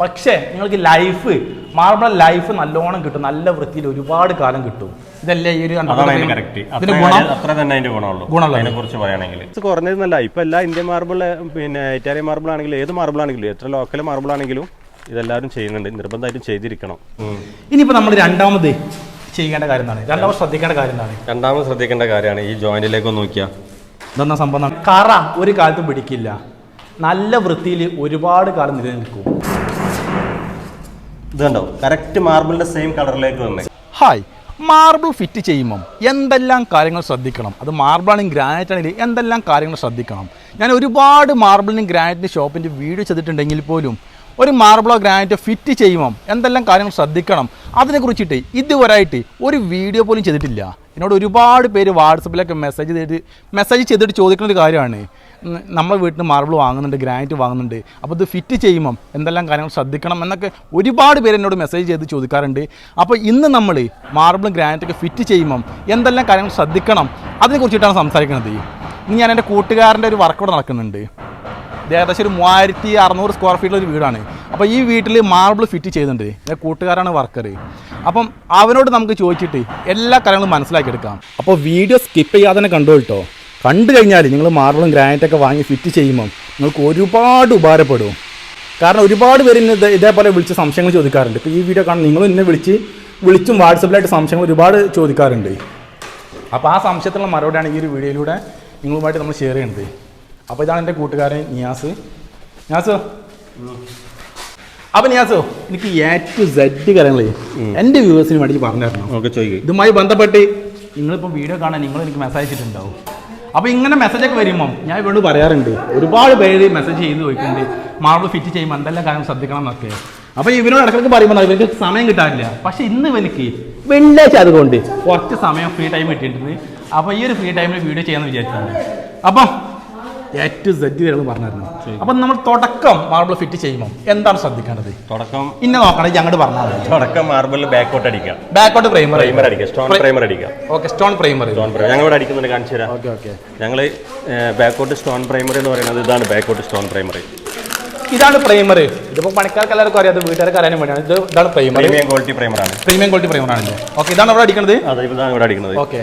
പക്ഷേ നിങ്ങൾക്ക് life marble life നല്ലോണം കിട്ടും. നല്ല വൃത്തിയിൽ ഒരുപാട് കാലം കിട്ടും. ഇതല്ലേ ഈ ഒരു കുറഞ്ഞതെന്നല്ല ഇപ്പൊ എല്ലാ ഇന്ത്യൻ മാർബിൾ പിന്നെ ഇറ്റാലിയൻ മാർബിൾ ആണെങ്കിലും ഏത് മാർബിൾ ആണെങ്കിലും എത്ര ലോക്കൽ മാർബിൾ ആണെങ്കിലും ഇതെല്ലാവരും ചെയ്യുന്നുണ്ട്. നിർബന്ധമായിട്ടും ചെയ്തിരിക്കണം. ഇനിയിപ്പോ നമ്മൾ രണ്ടാമത് ചെയ്യേണ്ട കാര്യം എന്താണ്? രണ്ടാമത് ശ്രദ്ധിക്കേണ്ട കാര്യം എന്താണ്? രണ്ടാമത് ശ്രദ്ധിക്കേണ്ട കാര്യമാണ് ഈ ജോയിന്റിലേക്ക് നോക്കിയാ. നോക്കിയാൽ ഇതെന്നാ സംഭവം? കറ ഒരു കാലത്തും പിടിക്കില്ല. നല്ല വൃത്തിയിൽ ഒരുപാട് കാലം നിലനിൽക്കും. ഇത് കണ്ടോ കറക്റ്റ് മാർബിളിന്റെ സെയിം കളറിലേക്ക് വന്നേ. ഹായ് മാർബിൾ ഫിറ്റ് ചെയ്യുമ്പം എന്തെല്ലാം കാര്യങ്ങൾ ശ്രദ്ധിക്കണം? അത് മാർബിളാണെങ്കിൽ ഗ്രാനൈറ്റ് ആണെങ്കിൽ എന്തെല്ലാം കാര്യങ്ങൾ ശ്രദ്ധിക്കണം? ഞാൻ ഒരുപാട് മാർബിളിനും ഗ്രാനൈറ്റിന്റെ ഷോപ്പിന്റെ വീഡിയോ ചെയ്തിട്ടുണ്ടെങ്കിൽ പോലും ഒരു മാർബിളോ ഗ്രാനൈറ്റോ ഫിറ്റ് ചെയ്യുമ്പം എന്തെല്ലാം കാര്യങ്ങൾ ശ്രദ്ധിക്കണം? അതിനെക്കുറിച്ചിട്ട് ഇതുവരായിട്ട് ഒരു വീഡിയോ പോലും ചെയ്തിട്ടില്ല. എന്നോട് ഒരുപാട് പേര് വാട്സപ്പിലൊക്കെ മെസ്സേജ് ചെയ്തിട്ട് മെസ്സേജ് ചെയ്തിട്ട് ചോദിക്കുന്ന ഒരു കാര്യമാണ്. നമ്മളെ വീട്ടിൽ നിന്ന് മാർബിൾ വാങ്ങുന്നുണ്ട് ഗ്രാനൈറ്റ് വാങ്ങുന്നുണ്ട്. അപ്പോൾ ഇത് ഫിറ്റ് ചെയ്യുമ്പം എന്തെല്ലാം കാര്യങ്ങൾ ശ്രദ്ധിക്കണം എന്നൊക്കെ ഒരുപാട് പേര് എന്നോട് മെസ്സേജ് ചെയ്ത് ചോദിക്കാറുണ്ട്. അപ്പോൾ ഇന്ന് നമ്മൾ മാർബിളും ഗ്രാനൈറ്റൊക്കെ ഫിറ്റ് ചെയ്യുമ്പം എന്തെല്ലാം കാര്യങ്ങൾ ശ്രദ്ധിക്കണം അതിനെക്കുറിച്ചിട്ടാണ് സംസാരിക്കുന്നത്. ഇനി ഞാൻ എന്റെ കൂട്ടുകാരന്റെ ഒരു വർക്ക് ഇവിടെ നടക്കുന്നുണ്ട്. ഏകദേശം ഒരു മൂവായിരത്തി അറുന്നൂറ് സ്ക്വയർ ഫീറ്റിൽ ഒരു വീടാണ്. അപ്പോൾ ഈ വീട്ടിൽ മാർബിൾ ഫിറ്റ് ചെയ്യുന്നുണ്ട്. എന്റെ കൂട്ടുകാരാണ് വർക്കർ അപ്പം അവനോട് നമുക്ക് ചോദിച്ചിട്ട് എല്ലാ കാര്യങ്ങളും മനസ്സിലാക്കിയെടുക്കാം. അപ്പോൾ വീഡിയോ സ്കിപ്പ് ചെയ്യാതെ തന്നെ കണ്ടു കേട്ടോ. കണ്ടു കഴിഞ്ഞാൽ നിങ്ങൾ മാർബിളും ഗ്രാനൈറ്റൊക്കെ വാങ്ങി ഫിറ്റ് ചെയ്യുമ്പം നിങ്ങൾക്ക് ഒരുപാട് ഉപകാരപ്പെടും. കാരണം ഒരുപാട് പേര് ഇന്ന് ഇതേപോലെ വിളിച്ച് സംശയങ്ങൾ ചോദിക്കാറുണ്ട്. ഇപ്പോൾ ഈ വീഡിയോ കാണാൻ നിങ്ങൾ എന്നെ വിളിച്ച് വിളിച്ചും വാട്സപ്പിലായിട്ട് സംശയങ്ങൾ ഒരുപാട് ചോദിക്കാറുണ്ട്. അപ്പോൾ ആ സംശയത്തിനുള്ള മറുപടിയാണ് ഈ ഒരു വീഡിയോയിലൂടെ നിങ്ങളുമായിട്ട് നമ്മൾ ഷെയർ ചെയ്യുന്നത്. അപ്പോൾ ഇതാണ് എന്റെ കൂട്ടുകാരൻ നിയാസ്. നിയാസോ? അപ്പോൾ നിയാസോ എനിക്ക് എ ടു സെഡ് കാര്യങ്ങൾ എന്റെ വ്യൂവേഴ്സിന് വേണ്ടി പറഞ്ഞു തരണം ചോദിക്കും. ഇതുമായി ബന്ധപ്പെട്ട് നിങ്ങളിപ്പോൾ വീഡിയോ കാണാൻ നിങ്ങൾ എനിക്ക് മെസ്സേജ് അയച്ചിട്ടുണ്ടാവും. അപ്പോൾ ഇങ്ങനെ മെസ്സേജ് ഒക്കെ വരുമ്പോൾ ഞാൻ ഇവരോട് പറയാറുണ്ട് ഒരുപാട് പേര് മെസ്സേജ് ചെയ്ത് ചോദിക്കുന്നുണ്ട് മാർബിൾ ഫിറ്റ് ചെയ്യുമ്പോൾ എന്തെല്ലാം കാര്യം ശ്രദ്ധിക്കണം എന്നൊക്കെ. അപ്പോൾ ഇവരോട് ഇടയ്ക്കിടയ്ക്ക് പറയുമ്പോൾ ഇവർക്ക് സമയം കിട്ടാറില്ല. പക്ഷേ ഇന്ന് ഇവനിക്ക് വെള്ളിയാഴ്ച അതുകൊണ്ട് കുറച്ച് സമയം ഫ്രീ ടൈം കിട്ടിയിട്ടുണ്ട്. അപ്പോൾ ഈ ഒരു ഫ്രീ ടൈമിൽ വീഡിയോ ചെയ്യാമെന്ന് വിചാരിച്ചാണ്. അപ്പം ഏറ്റവും സെറ്റ് കാര്യങ്ങൾ പറഞ്ഞിരുന്നു അപ്പം നമ്മൾ തുടക്കം മാർബിൾ ഫിറ്റ് ചെയ്യുമ്പോൾ എന്താണ് ശ്രദ്ധിക്കേണ്ടത്? തുടക്കം ഇന്നെ നോക്കണമെങ്കിൽ ഞങ്ങോട്ട് പറഞ്ഞാൽ മതി. തുടക്കം മാർബിൾ ബാക്കോട്ട് അടിക്കാം. ബാക്കോട്ട് പ്രൈമർ പ്രൈമർ അടിക്കാം. സ്റ്റോൺ പ്രൈമർ അടിക്കാം. Okay stone primer stone primer ഞങ്ങൾ ഇവിടെ അടിക്കുന്നുണ്ട് കാണിച്ചു തരാം. ഓക്കെ ഓക്കെ ഞങ്ങൾ ബാക്കോട്ട് സ്റ്റോൺ പ്രൈമർ എന്ന് പറയുന്നത് ഇതാണ് ബാക്കോട്ട് സ്റ്റോൺ പ്രൈമർ ഇതാണ് പ്രൈമർ ഇതിപ്പോ പണിക്കാർക്ക് എല്ലാവർക്കും അറിയാം വീട്ടുകാർക്ക് അറിയാനും വേണ്ടിയാണ്. ഇത് ഇതാണ് പ്രൈമർ പ്രീമിയം ക്വാളിറ്റി പ്രൈമറാണ് പ്രീമിയം ക്വാളിറ്റി പ്രൈമർ ആണല്ലോ? ഓക്കെ ഇതാണ് ഇവിടെ അടിക്കുന്നത് അതെ ഇതാണ് ഇവിടെ അടിക്കുന്നത് ഓക്കെ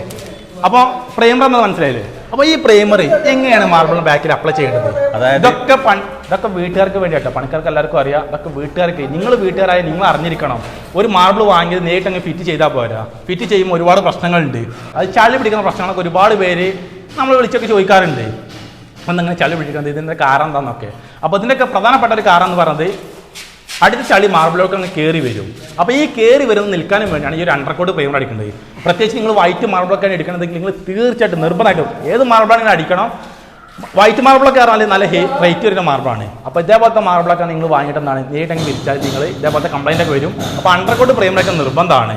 അപ്പോൾ പ്രൈമർ എന്ന് മനസ്സിലായില്ലേ? അപ്പോൾ ഈ പ്രൈമർ എങ്ങനെയാണ് മാർബിൾ ബാക്കിൽ അപ്ലൈ ചെയ്യേണ്ടത്? അതായത് ഇതൊക്കെ പൺ ഇതൊക്കെ വീട്ടുകാർക്ക് വേണ്ടിയാട്ടോ. പണിക്കാർക്ക് എല്ലാവർക്കും അറിയാം. ഇതൊക്കെ വീട്ടുകാർക്ക്. നിങ്ങൾ വീട്ടുകാരായ നിങ്ങൾ അറിഞ്ഞിരിക്കണം. ഒരു മാർബിൾ വാങ്ങിയത് നേരിട്ട് അങ്ങ് ഫിറ്റ് ചെയ്താൽ പോരാ. ഫിറ്റ് ചെയ്യുമ്പോൾ ഒരുപാട് പ്രശ്നങ്ങളുണ്ട്. അത് ചളി പിടിക്കുന്ന പ്രശ്നങ്ങളൊക്കെ ഒരുപാട് പേര് നമ്മൾ വിളിച്ചൊക്കെ ചോദിക്കാറുണ്ട്. ഒന്നിങ്ങനെ ചളി പിടിക്കുന്നത് ഇതിന്റെ കാരണം എന്താണെന്നൊക്കെ അപ്പോൾ ഇതിന്റെയൊക്കെ പ്രധാനപ്പെട്ട ഒരു കാരണം എന്ന് പറയുന്നത് അടുത്ത ചളി മാർബിളൊക്കെ അങ്ങ് കയറി വരും. അപ്പോൾ ഈ കയറി വരുന്ന നിൽക്കാനും വേണ്ടിയാണ് ഈ ഒരു അണ്ടർകോട്ട് പ്രൈമർ അടിക്കുന്നത് പ്രത്യേകിച്ച് നിങ്ങൾ വൈറ്റ് മാർബിളൊക്കെയാണ് എടുക്കണമെങ്കിൽ നിങ്ങൾ തീർച്ചയായിട്ടും നിർബന്ധമായിട്ടും ഏത് മാർബിളാണെങ്കിലും അടിക്കണം? വൈറ്റ് മാർബിളൊക്കെ പറഞ്ഞാൽ നല്ല റേറ്റ് വരുന്ന മാർബിളാണ്. അപ്പോൾ ഇതേപോലത്തെ മാർബിളൊക്കെ നിങ്ങൾ വാങ്ങിയിട്ടെന്താണ് നേരിട്ടെങ്കിൽ വിരിച്ചാൽ നിങ്ങൾ ഇതേപോലത്തെ കംപ്ലൈന്റ് ഒക്കെ വരും. അപ്പോൾ അണ്ടർകോട്ട് പ്രൈമറൊക്കെ നിർബന്ധമാണ്.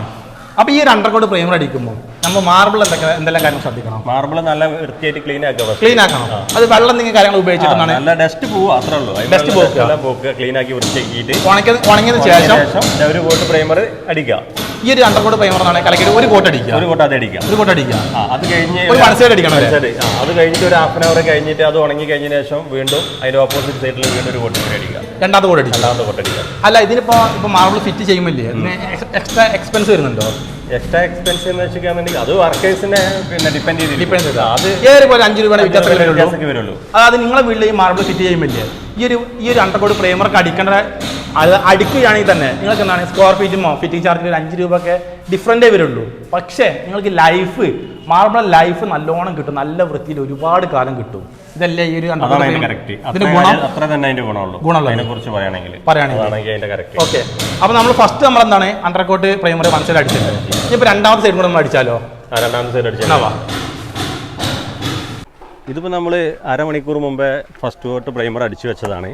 അപ്പോൾ ഈ ഒരു അണ്ടർകോട്ട് പ്രൈമർ അടിക്കുമ്പോൾ നമ്മൾ മാർബിൾ എന്തൊക്കെ എന്തെല്ലാം കാര്യങ്ങൾ ശ്രദ്ധിക്കണം? മാർബിൾ നല്ല വൃത്തിയായിട്ട് ക്ലീൻ ആക്കുക ക്ലീൻ ആക്കണം. അത് വെള്ളം നിങ്ങൾ കാര്യങ്ങൾ ഉപയോഗിച്ചിട്ടാണ് നല്ല ഡസ്റ്റ് പോകും അത്രേ ഉള്ളൂ. ഡസ്റ്റ് പോക്കുക. പോക്കുക ക്ലീൻ ആക്കി വൃത്തിയാക്കിയിട്ട്. ഉണങ്ങിയതിന് ശേഷം ഒരു കോട്ട് പ്രൈമർ അടിക്കുക. ഈ ഒരു അണ്ടർകോട്ട് പ്രൈമർ എന്നാണ് കലക്കിയിട്ട് ഒരു കോട്ട് അടിക്കുക. ഒരു കോട്ട് അത് അടിക്കുക. ഒരു കോട്ട് അടിക്കുക. അത് കഴിഞ്ഞ് ഒരു side അടിക്കണം അത് കഴിഞ്ഞിട്ട് ഒരു ഹാഫ് ആൻ അവർ കഴിഞ്ഞിട്ട് അത് ഉണങ്ങി കഴിഞ്ഞ ശേഷം വീണ്ടും അതിന്റെ ഓപ്പോസിറ്റ് സൈഡിൽ വീണ്ടും ഒരു കോട്ട് കൂടി അടിക്കുക. രണ്ടാമത്തെ കോട്ട് അടിക്കുക. രണ്ടാമത്തെ കോട്ട് അടിക്കുക. അല്ല ഇതിനിപ്പോ ഇപ്പൊ മാർബിൾ ഫിറ്റ് ചെയ്യുമ്പോൾ ഇതിന് എക്സ്ട്രാ എക്സ്പെൻസ് വരുന്നുണ്ടോ? എക്സ്ട്രാ എക്സ്പെൻസ് എന്ന് വെച്ചിട്ടുണ്ടെങ്കിൽ അത് വർക്കേഴ്സിനെ പിന്നെ ഡിപ്പെൻഡ് ചെയ്ത് ഡിപ്പെൻഡ് ചെയ്ത് അത് പോലെ അഞ്ച് രൂപയുടെ വ്യത്യാസം വരുള്ളൂ. അതായത് നിങ്ങളെ വീട്ടിൽ ഈ മാർബിൾ ഫിറ്റ് ചെയ്യുമ്പോൾ ഈ ഒരു ഈ ഒരു അണ്ടർകോട് പ്രൈമർക്ക് അടിക്കേണ്ട അത് അടിക്കുകയാണെങ്കിൽ തന്നെ നിങ്ങൾക്ക് എന്താണ്? സ്ക്വയർ ഫീറ്റുമോ ഫിറ്റിംഗ് ചാർജിൽ ഒരു അഞ്ച് രൂപയൊക്കെ ഡിഫറന്റേ വരുള്ളൂ. പക്ഷേ നിങ്ങൾക്ക് ലൈഫ് മാർബിൾ ലൈഫ് നല്ലോണം കിട്ടും. നല്ല വൃത്തിയിൽ ഒരുപാട് കാലം കിട്ടും. ഇതല്ലേ ഈ ഒരു ഓക്കെ അപ്പൊ നമ്മൾ ഫസ്റ്റ് നമ്മൾ എന്താണ്? അണ്ടർകോട്ട് പ്രൈമറി വൺ സൈഡ് അടിച്ചത്. ഇനിയിപ്പോൾ രണ്ടാമത്തെ സൈഡ് കൂടെ നമ്മൾ അടിച്ചാലോ? രണ്ടാമത്തെ സൈഡ് അടിച്ചു എന്നാ വാ. ഇതിപ്പോൾ നമ്മൾ അരമണിക്കൂർ മുമ്പേ ഫസ്റ്റ് കോട്ട് പ്രൈമർ അടിച്ചു വെച്ചതാണ്.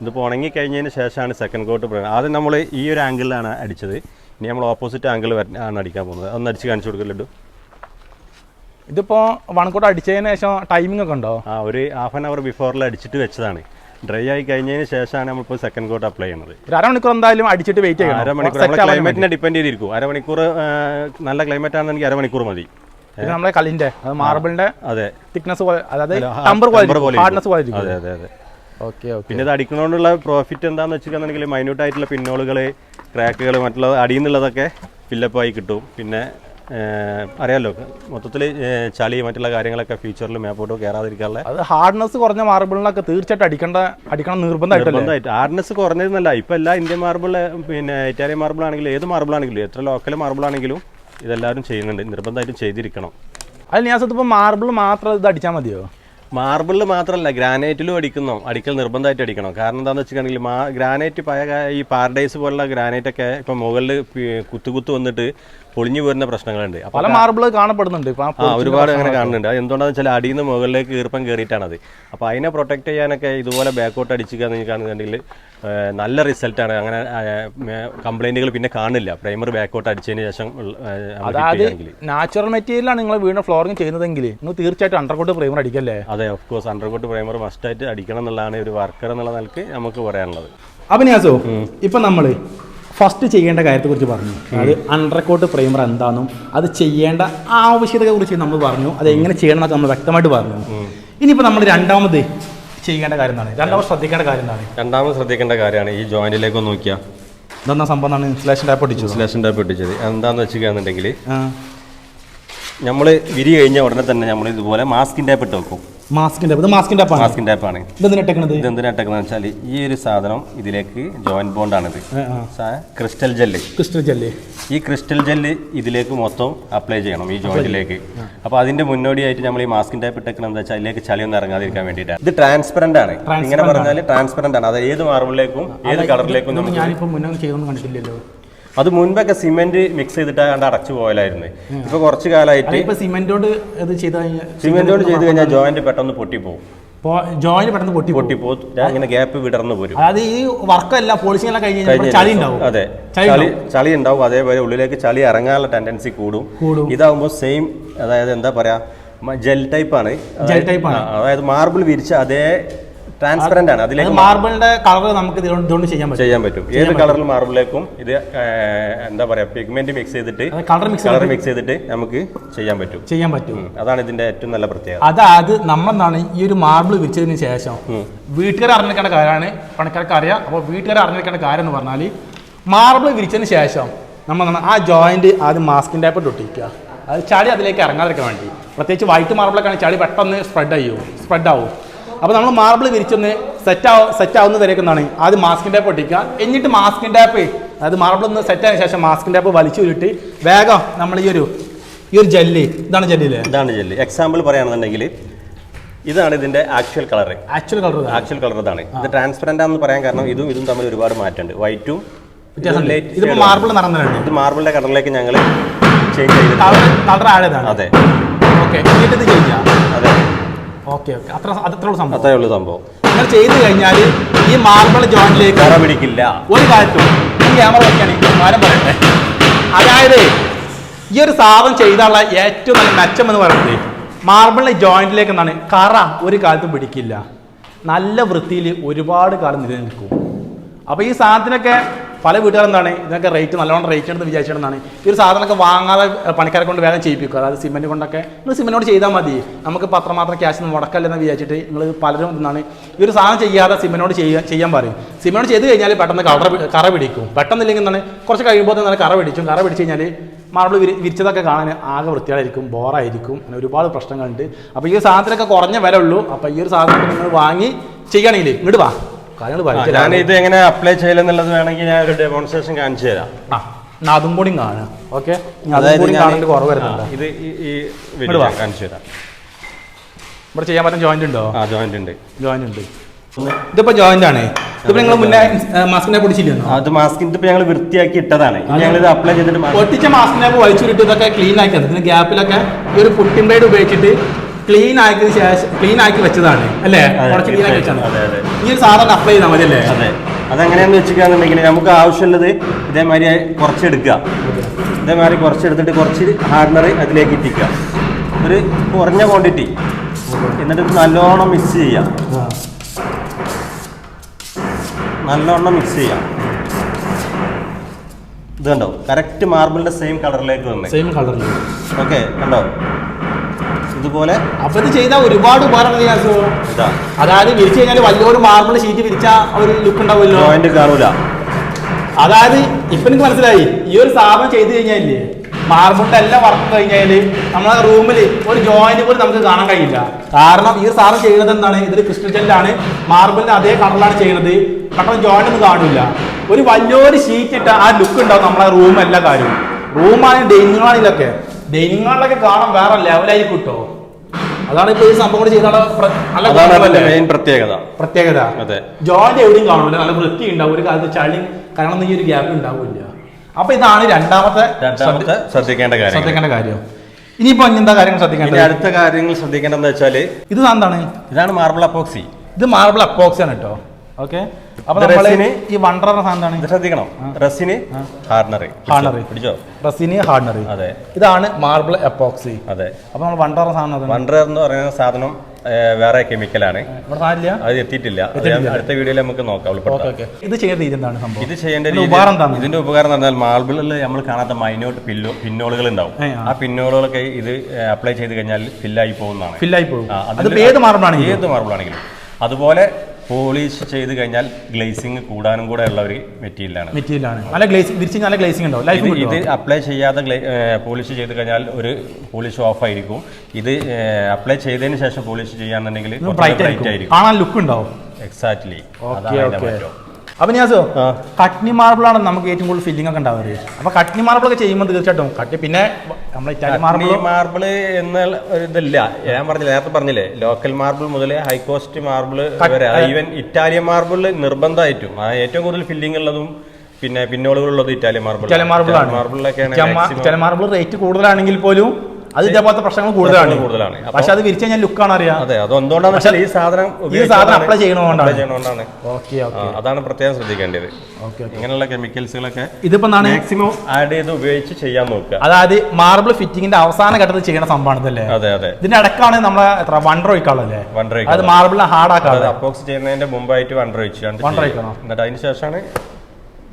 ഇതിപ്പോൾ ഉണങ്ങി കഴിഞ്ഞതിന് ശേഷമാണ് സെക്കൻഡ് കോട്ട് പ്രൈമർ ആദ്യം നമ്മൾ ഈ ഒരു ആംഗിളിലാണ് അടിച്ചത്. ഇനി നമ്മൾ ഓപ്പോസിറ്റ് ആംഗിൾ ആണ് അടിക്കാൻ പോകുന്നത്. അതൊന്ന് അടിച്ച് കാണിച്ചു കൊടുക്കലുണ്ട് ഇതിപ്പോൾ വണക്കോട്ട് അടിച്ചതിന് ശേഷം ടൈമിംഗ് ഒക്കെ ഉണ്ടോ? ആ ഒരു ഹാഫ് ആൻ അവർ ബിഫോറിൽ അടിച്ചിട്ട് വെച്ചതാണ്. ഡ്രൈ ആയി കഴിഞ്ഞതിന് ശേഷമാണ് നമ്മളിപ്പോൾ സെക്കൻഡ് കോട്ട് അപ്ലൈ ചെയ്യുന്നത്. ഒരു അരമണിക്കൂർ എന്തായാലും അടിച്ചിട്ട് വെയിറ്റ് ചെയ്യണം. അരമണിക്കൂർ നമ്മുടെ ക്ലൈമറ്റിനെ ഡിപ്പെൻഡ് ചെയ്തിരിക്കും. അരമണിക്കൂർ നല്ല ക്ലൈമറ്റ് ആണെന്നെങ്കിൽ അരമണിക്കൂർ മതി. ഇത് നമ്മളെ കല്ലിന്റെ മാർബിളിന്റെ അതെ തിക്നെസ് പോലെ അതായത് ടമ്പർ. അതെ അതെ അതെ. ഓക്കെ ഓക്കെ പിന്നെ ഇത് അടിക്കുന്നതുകൊണ്ടുള്ള പ്രോഫിറ്റ് എന്താണെന്ന് വെച്ചിട്ടുണ്ടെങ്കിൽ മൈന്യൂട്ട് ആയിട്ടുള്ള പിന്നോളുകൾ ക്രാക്കുകൾ മറ്റുള്ള അടിയിൽ നിന്നുള്ളതൊക്കെ ഫില്ലപ്പായി കിട്ടും. പിന്നെ അറിയാമല്ലോ അറിയാലോ മൊത്തത്തിൽ ചളി മറ്റുള്ള കാര്യങ്ങളൊക്കെ ഫ്യൂച്ചറിൽ മേപ്പോട്ട് കയറാതിരിക്കാനുള്ള അത് ഹാർഡ്നസ് കുറഞ്ഞ മാർബിളിനൊക്കെ തീർച്ചയായിട്ടും അടിക്കേണ്ട അടിക്കണം നിർബന്ധമായിട്ട്. ഹാർഡ്നസ് കുറഞ്ഞതെന്നല്ല ഇപ്പം എല്ലാ ഇന്ത്യൻ മാർബിൾ പിന്നെ ഇറ്റാലിയൻ മാർബിൾ ആണെങ്കിലും ഏത് മാർബിളാണെങ്കിലും എത്ര ലോക്കൽ മാർബിൾ ആണെങ്കിലും ഇതെല്ലാവരും ചെയ്യുന്നുണ്ട്. നിർബന്ധമായിട്ടും ചെയ്തിരിക്കണം. അതിൽ ഞാൻ ഇപ്പോൾ മാർബിൾ മാത്രം ഇത് അടിച്ചാൽ മതിയോ? മാർബിളിൽ മാത്രമല്ല ഗ്രാനൈറ്റിലും അടിക്കുന്നു. അടിക്കൽ നിർബന്ധമായിട്ട് അടിക്കണം. കാരണം എന്താണെന്ന് വെച്ചിട്ടുണ്ടെങ്കിൽ മാ ഗ്രാനൈറ്റ് പഴയ ഈ പാരഡൈസ് പോലുള്ള ഗ്രാനൈറ്റ് ഒക്കെ ഇപ്പം മുകളിൽ കുത്തു കുത്തു വന്നിട്ട് പൊളിഞ്ഞു പോരുന്ന പ്രശ്നങ്ങളുണ്ട്. പല മാർബിൾ കാണപ്പെടുന്നുണ്ട്. ആ ഒരുപാട് അങ്ങനെ കാണുന്നുണ്ട്. അത് എന്തുകൊണ്ടാണെന്ന് വെച്ചാൽ അടിയിൽ നിന്ന് മുകളിലേക്ക് ഈർപ്പം കയറിയിട്ടാണത് അപ്പോൾ അതിനെ പ്രൊട്ടക്ട് ചെയ്യാനൊക്കെ ഇതുപോലെ ബാക്കോട്ട് കാണുന്നുണ്ടെങ്കിൽ നല്ല റിസൾട്ടാണ് അങ്ങനെ കംപ്ലൈന്റുകൾ പിന്നെ കാണില്ല പ്രൈമർ ബാക്കോട്ട് അടിച്ചതിന് ശേഷം നമ്മൾ അതായത് നാച്ചുറൽ മെറ്റീരിയലാണ് നിങ്ങൾ വീണ ഫ്ലോറിംഗ് ചെയ്യുന്നതെങ്കിൽ നിങ്ങൾ തീർച്ചയായിട്ടും അണ്ടർകോട്ട് പ്രൈമർ അടിക്കല്ലേ? അതെ ഓഫ് കോഴ്സ് അണ്ടർകോട്ട് പ്രൈമർ മസ്റ്റായിട്ട് അടിക്കണം എന്നുള്ളതാണ് ഒരു വർക്കർ എന്നുള്ള നിലയ്ക്ക് നമുക്ക് പറയാനുള്ളത്. അഭിന്യാസോ ഇപ്പൊ നമ്മൾ ഫസ്റ്റ് ചെയ്യേണ്ട കാര്യത്തെ കുറിച്ച് പറഞ്ഞു അത് അണ്ടർകോട്ട് പ്രൈമർ എന്താണെന്നും അത് ചെയ്യേണ്ട ആവശ്യത്തെ കുറിച്ച് നമ്മൾ പറഞ്ഞു. അത് എങ്ങനെ ചെയ്യണം എന്നൊക്കെ നമ്മൾ വ്യക്തമായിട്ട് പറഞ്ഞു. ഇനിയിപ്പോൾ നമ്മൾ രണ്ടാമത് ചെയ്യേണ്ട കാര്യം എന്താണ്? രണ്ടാമത് ശ്രദ്ധിക്കേണ്ട കാര്യം എന്താണ്? രണ്ടാമത് ശ്രദ്ധിക്കേണ്ട കാര്യമാണ് ഈ ജോയിന്റിലേക്ക് നോക്കിയാൽ ഇതെന്നാ സംഭവം എന്നാണ് ഇൻസ്റ്റലേഷൻ ടാപ്പ് ഒട്ടിച്ചത് ഇൻസുലേഷൻ ടാപ്പ് ഇട്ടിച്ചത് എന്താണെന്ന് വെച്ചിട്ടുണ്ടെങ്കിൽ നമ്മൾ വിരി കഴിഞ്ഞ ഉടനെ തന്നെ നമ്മൾ ഇതുപോലെ മാസ്കിന്റെ ടാപ്പ് ഇട്ട് വെക്കും. മാസ്കിന്റെ ഇത് മാസ്കിന്റെ ടാപ്പാണ് മാസ്കിന്റെ ടാപ്പാണ് ഇതെന്തിനാ ഇട്ടേക്കുന്നത് ഇത് ഇട്ടേക്കുന്നത് വെച്ചാൽ ഈ ഒരു സാധനം ഇതിലേക്ക് ജോയിന്റ് ബോണ്ടാണിത് ക്രിസ്റ്റൽ ജെല്ല് ക്രിസ്റ്റൽ ജെല്ല് ഈ ക്രിസ്റ്റൽ ജെല്ല് ഇതിലേക്ക് മൊത്തം അപ്ലൈ ചെയ്യണം ഈ ജോയിന്റിലേക്ക് അപ്പോൾ അതിന്റെ മുന്നോടിയായിട്ട് നമ്മൾ ഈ മാസ്കിന്റെ ആപ്പ് ഇട്ടേക്കണം എന്താ വെച്ചാൽ അതിലേക്ക് ചളിയൊന്നും ഇറങ്ങാതിരിക്കാൻ വേണ്ടിയിട്ടാണ്. ഇത് ട്രാൻസ്പെറന്റ് ആണ്. ഇങ്ങനെ പറഞ്ഞാൽ ട്രാൻസ്പെറന്റ് ആണ്. അത് ഏത് മാർബിളിലേക്കും ഏത് കളറിലേക്കും ഞാനിപ്പോൾ മുന്നേ ചെയ്തൊന്നും കണ്ടിട്ടില്ലല്ലോ. അത് മുൻപൊക്കെ സിമെന്റ് മിക്സ് ചെയ്തിട്ട് കണ്ട് അടച്ചു പോയാലായിരുന്നു ഇപ്പൊ കുറച്ച് കാലമായിട്ട് ഇപ്പൊ സിമെന്റോട് ഇത് ചെയ്ത് കഴിഞ്ഞാൽ സിമെന്റോട് ചെയ്ത് കഴിഞ്ഞാൽ ജോയിന്റ് പെട്ടെന്ന് പൊട്ടിപ്പോകും ജോയിന്റ് പെട്ടെന്ന് പൊട്ടി പോകും പൊട്ടിപ്പോവും. ദാ ഇങ്ങനെ ഗ്യാപ്പ് വിടർന്നു പോരും. അതായത് ഈ വർക്കല്ല പോളിഷിംഗ് എല്ലാം കഴിഞ്ഞ് കഴിഞ്ഞാൽ ചളി ഉണ്ടാവും. അതെ. ചളി ചളി ഉണ്ടാവും. അതേപോലെ ഉള്ളിലേക്ക് ചളി ഇറങ്ങാനുള്ള ടെൻഡൻസി കൂടും. കൂടും. ഇതാവുമ്പോൾ സെയിം അതായത് എന്താ പറയാ ജെൽ ടൈപ്പ് ആണ്. ജെൽ ടൈപ്പ് ആണ്. അതായത് മാർബിൾ വിരിച്ച അതേ ട്രാൻസ്പെറന്റ് ആണ്. അതിലേക്ക് മാർബിളിന്റെ കളർ നമുക്ക് ഇതുകൊണ്ട് ചെയ്യാൻ പറ്റും. ചെയ്യാൻ പറ്റും. ഏത് കളറിൽ മാർബിളിലേക്കും ഇത് എന്താ പറയാ പിഗ്മെന്റ് മിക്സ് ചെയ്തിട്ട് കളർ മിക്സ് കളർ മിക്സ് ചെയ്തിട്ട് നമുക്ക് ചെയ്യാൻ പറ്റും. ചെയ്യാൻ പറ്റും. അതാണ് ഇതിന്റെ ഏറ്റവും നല്ല പ്രത്യേകത. അതായത് നമ്മളെന്താണ് ഈ ഒരു മാർബിൾ വിരിച്ചതിന് ശേഷം വീട്ടുകാർ അറിഞ്ഞിരിക്കേണ്ട കാര്യമാണ് പണിക്കാർക്ക് അറിയാം. അപ്പോൾ വീട്ടുകാർ അറിഞ്ഞിരിക്കേണ്ട കാര്യം എന്ന് പറഞ്ഞാൽ മാർബിൾ വിരിച്ചതിന് ശേഷം നമ്മൾ ആ ജോയിന്റ് ആദ്യം മാസ്കിൻ ടൈപ്പ് ഒട്ടിക്കുക. അത് ചളി അതിലേക്ക് ഇറങ്ങാതിരിക്കാൻ വേണ്ടി. പ്രത്യേകിച്ച് വൈറ്റ് മാർബിളൊക്കെ ആണെങ്കിൽ ചളി പെട്ടെന്ന് സ്പ്രെഡ് ചെയ്യും സ്പ്രെഡ് ആവും. അപ്പോൾ നമ്മൾ മാർബിൾ വിരിച്ചൊന്ന് സെറ്റ് ആവും സെറ്റ് ആവുന്ന തിരക്കുന്നതാണ് ആദ്യം മാസ്കിൻ ടാപ്പ് ഒട്ടിക്കുക. എന്നിട്ട് മാസ്കിൻ ടാപ്പ് അതായത് മാർബിൾ ഒന്ന് സെറ്റ് ആയതിനു ശേഷം മാസ്കിൻ ടാപ്പ് വലിച്ചു ഉരുട്ടി. വേഗം നമ്മൾ ഈ ഒരു ഈ ഒരു ജെല്ലി ഇതാണ് ജെല്ലില്ലേ ഇതാണ് ജെല്ലി എക്സാമ്പിൾ പറയുകയാണെന്നുണ്ടെങ്കിൽ ഇതാണ് ഇതിന്റെ actual colour actual colour actual colour ഇതാണ്. ഇത് ട്രാൻസ്പെറന്റ് ആണെന്ന് പറയാൻ കാരണം ഇതും ഇതും തമ്മിൽ ഒരുപാട് മാറ്റമുണ്ട്. വൈറ്റും മാർബിൾ നടന്നിട്ടുണ്ട് ഇത് മാർബിളിന്റെ കളറിലേക്ക് ഞങ്ങൾ ചേഞ്ച് ചെയ്ത് കളർ അതെ. ഓക്കെ അതെ. Okay okay. അത്ര അത്ര സംഭവം. അത്രേ ഉള്ളൂ സംഭവം. നിങ്ങൾ ചെയ്തു കഴിഞ്ഞാൽ ഈ മാർബിൾ ജോയിന്റിലേക്ക് കറ പിടിക്കില്ല. ഒരു കാലത്തും ഈ ക്യാമറ വെക്കുകയാണെങ്കിൽ കാര്യം പറയട്ടെ. അതായത് ഈ ഒരു സാധനം ചെയ്താലുള്ള ഏറ്റവും നല്ല മെച്ചം എന്ന് പറയുന്നത് മാർബിളിന്റെ ജോയിന്റിലേക്ക് എന്താണ് കറ ഒരു കാലത്തും പിടിക്കില്ല. നല്ല വൃത്തിയിൽ ഒരുപാട് കാലം നിലനിൽക്കും. അപ്പോൾ ഈ സാധനത്തിനൊക്കെ പല വീട്ടുകാർ എന്താണ് ഇതിനൊക്കെ റേറ്റ് നല്ലോണം റേറ്റ് എടുത്ത് വിചാരിച്ചിട്ടാണ് ഈ ഒരു സാധനമൊക്കെ വാങ്ങാതെ പണിക്കാരെ കൊണ്ട് വേഗം ചെയ്യിപ്പിക്കുക. അതായത് സിമെന്റ് കൊണ്ടൊക്കെ നിങ്ങൾ സിമെന്റോട് ചെയ്താൽ മതി. നമുക്ക് പത്രമാത്രം ക്യാഷ് മുടക്കല്ലെന്ന് വിചാരിച്ചിട്ട് നിങ്ങൾ പലരും എന്താണ് ഈ ഒരു സാധനം ചെയ്യാതെ സിമെന്റോട് ചെയ്യാൻ ചെയ്യാൻ പറയും. സിമെന്റ് ചെയ്ത് കഴിഞ്ഞാൽ പെട്ടെന്ന് കറ കറ പിടിക്കും. പെട്ടെന്നില്ലെങ്കിൽ എന്താണ്? കുറച്ച് കഴിയുമ്പോൾ തന്നെ കറ പിടിച്ചും. കറ പിടിച്ച് കഴിഞ്ഞാൽ മാർബിൾ വിരി വിരിച്ചതൊക്കെ കാണാൻ ആകെ വൃത്തിയായിരിക്കും ബോറായിരിക്കും. അങ്ങനെ ഒരുപാട് പ്രശ്നങ്ങളുണ്ട്. അപ്പോൾ ഈ ഒരു സാധനത്തിനൊക്കെ കുറഞ്ഞ വില ഉള്ളൂ അപ്പോൾ ഈ ഒരു സാധനം നിങ്ങൾ വാങ്ങി ചെയ്യുകയാണെങ്കിൽ ഇങ്ങോട്ട് കാര്യങ്ങൾ ആ, ഞാൻ ഇത് എങ്ങനെ അപ്ലൈ ചെയ്യലെന്നുള്ളത് വേണമെങ്കിൽ ഞാൻ ഒരു ഡെമോൺസ്ട്രേഷൻ കാണിച്ചു തരാം. ആ എന്നാ അതും കൂടി കാണാം. ഓക്കെ അതും കൂടി ഞാൻ- കാണേണ്ട കുറവ് വരുന്നുണ്ട്. ഇത് ഈ- ഈ ഇങ്ങോട്ട് video വാ. ഞാൻ കാണിച്ചു തരാം. ഇവിടെ ചെയ്യാൻ പറ്റുന്ന ജോയിന്റ് ഉണ്ടോ? ആ ജോയിന്റ് ഉണ്ട്. ജോയിന്റ് ഉണ്ട്. ഇതിപ്പോ ജോയിന്റ് ആണ്. ഇതിപ്പോ നിങ്ങൾ മുന്നേ മാസ്കിനെ പൊടിച്ചില്ലെന്നോ? അത് മാസ്കിന്റെ ഇപ്പൊ ഞങ്ങൾ വൃത്തിയാക്കി ഇട്ടതാണ്. ഞങ്ങൾ ഇത് അപ്ലൈ ചെയ്തിട്ട് പൊട്ടിച്ച മാസ്കിനെ വലിച്ചുരുട്ട് ഇതൊക്കെ ക്ലീൻ ആക്കി ഇതിന് ഗ്യാപ്പിലൊക്കെ ഈ ഒരു ഫുട്ടിൻ ബ്ലേഡ് ഉപയോഗിച്ചിട്ട് ക്ലീൻ ആക്കിയതിന് ശേഷം ക്ലീൻ ആക്കി വെച്ചതാണ് അല്ലേ? കുറച്ച് ക്ലീൻ ആക്കി. വെച്ചാണ്. ഈ ഒരു സാധനം അപ്ലൈ ചെയ്താൽ മതി അല്ലേ? അതെ. അതെങ്ങനെയാന്ന് വെച്ചിട്ടുണ്ടെങ്കിൽ നമുക്ക് ആവശ്യമുള്ളത് ഇതേമാതിരി കുറച്ചെടുക്കുക. ഇതേമാതിരി കുറച്ചെടുത്തിട്ട് കുറച്ച് ഹാർഡ്നർ അതിലേക്ക് ഇട്ടിക്കുക. ഒരു കുറഞ്ഞ ക്വാണ്ടിറ്റി എന്നിട്ട് നല്ലോണം മിക്സ് ചെയ്യാം. നല്ലോണം മിക്സ് ചെയ്യാം ഇത് കണ്ടോ? കറക്റ്റ് മാർബിളിന്റെ സെയിം കളറിലേക്ക് വന്നേ. സെയിം കളറിൽ ഓക്കെ കണ്ടോ? ഇതുപോലെ അപ്പൊ ഇത് ചെയ്താൽ ഒരുപാട് ഉപകാരം ചെയ്യാൻ അതായത് വിരിച്ചു കഴിഞ്ഞാൽ വലിയൊരു മാർബിൾ ഷീറ്റ് വിരിച്ച ഒരു ലുക്ക് ഉണ്ടാവുമല്ലോ. ജോയിന്റ് കാണൂല. അതായത് ഇപ്പൊ എനിക്ക് മനസ്സിലായി. ഈ ഒരു സാധനം ചെയ്തു കഴിഞ്ഞാൽ മാർബിളിന്റെ എല്ലാം വർക്കും കഴിഞ്ഞാൽ നമ്മളെ റൂമിൽ ഒരു ജോയിന്റ് പോലും നമുക്ക് കാണാൻ കഴിയില്ല. കാരണം ഈ സാധനം ചെയ്യുന്നത് എന്താണ്? ഇതിൽ ക്രിസ്റ്റൽ ജെല്ലാണ് മാർബിളിന്റെ അതേ കളറിലാണ് ചെയ്യുന്നത്. പെട്ടെന്ന് ജോയിന്റ് ഒന്നും കാണില്ല. ഒരു വലിയൊരു ഷീറ്റ് ഇട്ട ആ ലുക്ക് ഉണ്ടാവും നമ്മളെ റൂം എല്ലാ കാര്യവും റൂമാണ് ഡൈനിങ് ഹാളിലൊക്കെ ഡൈനിങ് ഹാളിലൊക്കെ കാണാൻ വേറെ ലെവലായി കിട്ടോ അതാണ് ഇപ്പൊ ഈ സംഭവം ചെയ്ത നല്ല അതാണ് ഗുണമല്ലേ? മെയിൻ പ്രത്യേകത. പ്രത്യേകത. അതെ. ജോയിന്റ് എവിടെയും കാണില്ല നല്ല വൃത്തി ഉണ്ടാവും. ഒരു കാലത്ത് ചളി കാരണം ഈ ഒരു ഗ്യാപ്പ് ഉണ്ടാവില്ല. അപ്പൊ ഇതാണ് രണ്ടാമത്തെ രണ്ടാമത്തെ ശ്രദ്ധിക്കേണ്ട കാര്യം ശ്രദ്ധിക്കേണ്ട കാര്യം. ഇനിയിപ്പോ ഇനി എന്താ കാര്യങ്ങൾ ശ്രദ്ധിക്കേണ്ടത്? അടുത്ത കാര്യങ്ങൾ ശ്രദ്ധിക്കേണ്ടതെന്ന് വെച്ചാൽ ഇത് എന്താണ് ഇതാണ് മാർബിൾ അപ്പോക്സി ഇത് മാർബിൾ അപ്പോക്സി ആണ് കേട്ടോ. ഓക്കെ അപ്പൊ ഇത് നമ്മൾ ഈ വണ്ടർ സാധനമാണ് ശ്രദ്ധിക്കണം. റസിന്. പിടിച്ചോ? റസിനി ഹാർഡനറി അതെ. ഇതാണ് മാർബിൾ എപ്പോക്സി അതെ. അപ്പൊ നമ്മൾ വണ്ടർ സാധനം വണ്ടർ എന്ന് പറയുന്ന സാധനം വേറെ കെമിക്കലാണ് അത് എത്തിയിട്ടില്ല. അടുത്ത വീഡിയോയിൽ നമുക്ക് നോക്കാം. ഇത് രീതി എന്താണ് സംഭവം? ഇത് ചെയ്യേണ്ട ഇതിന്റെ രീതി? ഇതിന്റെ ഉപകാരം എന്ന് പറഞ്ഞാൽ മാർബിളിൽ നമ്മൾ കാണാത്ത മൈനോട്ട് പില്ലോ പിന്നോളുകൾ ഉണ്ടാവും. ആ. പിന്നോളുകളൊക്കെ ഇത് അപ്ലൈ ചെയ്ത് കഴിഞ്ഞാൽ ഫില്ലായി പോകുന്നതാണ്. ഫില്ലായി പോകും. അത് ഏത് മാർബിളാണ് ഏത് മാർബിൾ ആണെങ്കിലും. അതുപോലെ പോളിഷ് ചെയ്ത് കഴിഞ്ഞാൽ ഗ്ലേസിങ് കൂടാനും കൂടെ ഉള്ള ഒരു മെറ്റീരിയലാണ്. മെറ്റീരിയലാണ്. നല്ല ഗ്ലേസിംഗ് നല്ല ഗ്ലേസിംഗ് ഉണ്ടാവും. ലൈഫ് ഇത് അപ്ലൈ ചെയ്യാതെ പോളിഷ് ചെയ്ത് കഴിഞ്ഞാൽ ഒരു പോളിഷ് ഓഫ് ആയിരിക്കും. ഇത് അപ്ലൈ ചെയ്തതിന് ശേഷം പോളിഷ് ചെയ്യാന്നുണ്ടെങ്കിൽ ബ്രൈറ്റ് ആയിരിക്കും. ആയിരിക്കും. കാണാൻ ലുക്ക് ഉണ്ടാവും. എക്സാക്ട്ലി ഓക്കെ ഓക്കെ അപ്പൊ ഞാൻ മാർബിളാണ് കട്നി നമുക്ക് ഏറ്റവും കൂടുതൽ ഫില്ലിംഗ് ഒക്കെ ഉണ്ടാവുക. അപ്പൊ കട്നി മാർബിൾ ഒക്കെ ചെയ്യുമ്പോൾ തീർച്ചയായിട്ടും കട്ടി പിന്നെ നമ്മൾ ഇറ്റാലി മാർബിൾ ഒരു ഇതില്ല ഞാൻ പറഞ്ഞില്ല നേരത്തെ പറഞ്ഞില്ലേ ലോക്കൽ മാർബിൾ മുതൽ ഹൈ കോസ്റ്റ് മാർബിൾ വരെ ഈവൻ ഇറ്റാലിയൻ മാർബിൾ നിർബന്ധമായിട്ടും. ആ ഏറ്റവും കൂടുതൽ ഫില്ലിംഗ് ഉള്ളതും പിന്നെ പിന്നോളുകളുള്ളത് ഇറ്റാലിയൻ മാർബിൾ ഇറ്റാലിയൻ മാർബിൾ ആണ്. മാർബിളിലൊക്കെയാണ് ഇറ്റാലിയൻ മാർബിൾ റേറ്റ് കൂടുതലാണെങ്കിൽ പോലും അത് ഇതേപോലത്തെ പ്രശ്നങ്ങൾ കൂടുതലാണ്. കൂടുതലാണ്. പക്ഷെ അത് വിരിച്ചു കഴിഞ്ഞാൽ ലുക്കാണ് അറിയാം അതെ അത് എന്തുകൊണ്ടാണ് വെച്ചാൽ ഈ സാധനം ഈ സാധനം അപ്ലൈ ചെയ്യണോണ്ടാണ്. apply ചെയ്യണോണ്ടാണ്. ഓക്കെ ആ, ഓക്കെ അതാണ് പ്രത്യേകം ശ്രദ്ധിക്കേണ്ടത്. ഓക്കെ ഇങ്ങനെയുള്ള കെമിക്കൽസുകളൊക്കെ ഇതിപ്പോ എന്താണ്? മാക്സിമം ആഡ് ചെയ്ത് ഉപയോഗിച്ച് ചെയ്യാൻ നോക്കുക. അതായത് മാർബിൾ ഫിറ്റിംഗിന്റെ അവസാന ഘട്ടത്തിൽ ചെയ്യണ സംഭവമാണ് ഇതല്ലേ അതെ അതെ. ഇതിന്റെ അടക്കാണ് നമ്മളെ എത്ര വണ്ടർ ഒഴിക്കാളല്ലേ വണ്ടർ അത് മാർബിളിനെ ഹാർഡ് ആക്കാതെ അപ്പോക്സ് ചെയ്യുന്നതിന്റെ മുമ്പായിട്ട് വണ്ടർ ഒഴിച്ച് വണ്ടർ. ഒഴിക്കണം. എന്നിട്ട് അതിന് ശേഷമാണ്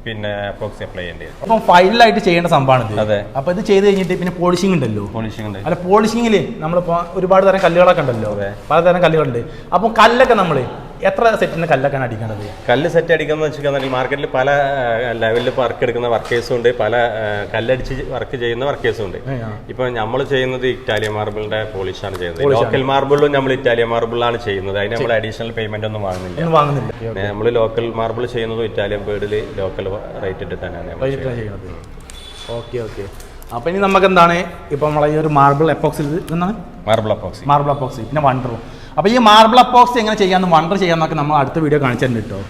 പിന്നെ അപ്പോക്സ് അപ്ലൈ ചെയ്യേണ്ടത് അപ്പം ഫൈനലായിട്ട് ചെയ്യേണ്ട സംഭവമാണ് ഇത്. അതെ. അപ്പൊ ഇത് ചെയ്ത് കഴിഞ്ഞിട്ട് പിന്നെ പോളിഷിംഗ് ഉണ്ടല്ലോ. പോളിഷിംഗ് ഉണ്ട്. അല്ല പോളിഷിങ്ങിൽ നമ്മളിപ്പോ ഒരുപാട് തരം കല്ലുകളൊക്കെ ഉണ്ടല്ലോ. പലതരം കല്ലുകളുണ്ട്. അപ്പോൾ കല്ലൊക്കെ നമ്മൾ എത്ര സെറ്റിന് കല്ലൊക്കെയാണ് അടിക്കേണ്ടത്? കല്ല് സെറ്റ് അടിക്കുന്നത് വെച്ചിട്ടുണ്ടെങ്കിൽ മാർക്കറ്റിൽ പല ലെവലിൽ വർക്ക് എടുക്കുന്ന വർക്കേഴ്സും ഉണ്ട്. പല കല്ലടിച്ച് വർക്ക് ചെയ്യുന്ന വർക്കേഴ്സും ഉണ്ട്. ഇപ്പൊ നമ്മൾ ചെയ്യുന്നത് ഇറ്റാലിയൻ മാർബിളിന്റെ പോളിഷാണ് ചെയ്യുന്നത്. ലോക്കൽ മാർബിളും നമ്മൾ ഇറ്റാലിയൻ മാർബിളാണ് ചെയ്യുന്നത്. അതിന് നമ്മൾ അഡീഷണൽ പേയ്മെന്റ് ഒന്നും വാങ്ങുന്നില്ല. വാങ്ങുന്നില്ല. നമ്മൾ ലോക്കൽ മാർബിൾ ചെയ്യുന്നതും ഇറ്റാലിയൻ ബേർഡിൽ ലോക്കൽ റേറ്റ് ഇട്ട് തന്നെയാണ് ഓക്കെ ഓക്കെ അപ്പൊ ഇനി നമുക്ക് എന്താണ് ഇപ്പൊ നമ്മളെ ഈ ഒരു മാർബിൾ എപ്പോക്സി എന്താണ് മാർബിൾ അപ്പോക്സി മാർബിൾ അപ്പോക്സി പിന്നെ വണ്ടറും അപ്പൊ ഈ മാർബിൾ അപ്പോക്സ് എങ്ങനെ ചെയ്യാമെന്ന് വണ്ടർ ചെയ്യാമെന്നൊക്കെ നമ്മൾ അടുത്ത വീഡിയോ കാണിച്ചിട്ടുണ്ട് കേട്ടോ